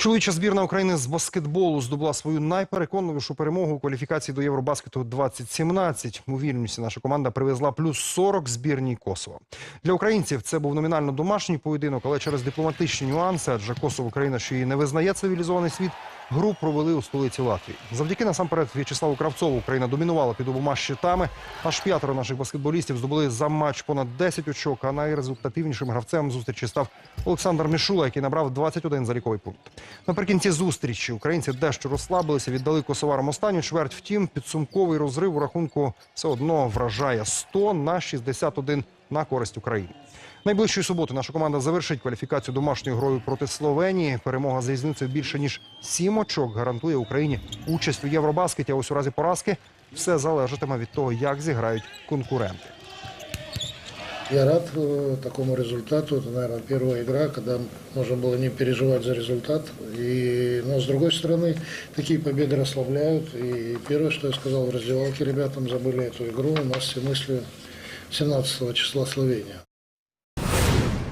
Чоловіча збірна України з баскетболу здобула свою найпереконливішу перемогу у кваліфікації до Євробаскету 2017. У Вільнюсі наша команда привезла плюс 40 збірній Косово. Для українців це був номінально домашній поєдинок, але через дипломатичні нюанси, адже Косово країна, що її не визнає цивілізований світ, гру провели у столиці Латвії. Завдяки насамперед В'ячеславу Кравцову Україна домінувала під обома щитами. Аж п'ятеро наших баскетболістів здобули за матч понад 10 очок. А найрезультативнішим гравцем зустрічі став Олександр Мішула, який набрав 21 заліковий пункт. Наприкінці зустрічі українці дещо розслабилися, віддали косоварам останню чверть. Втім, підсумковий розрив у рахунку все одно вражає 100 на 61 на користь України. Найближчої суботи наша команда завершить кваліфікацію домашньою грою проти Словенії. Перемога з різницею більше ніж сім очок гарантує Україні участь у Євробаскеті. А ось у разі поразки все залежатиме від того, як зіграють конкуренти. Я рад э, такому результату. Это, наверное, первая игра, когда можно было не переживать за результат. И, но, с другой стороны, такие победы расслабляют. И первое, что я сказал в раздевалке ребятам, забыли эту игру. У нас все мысли 17 числа Словения.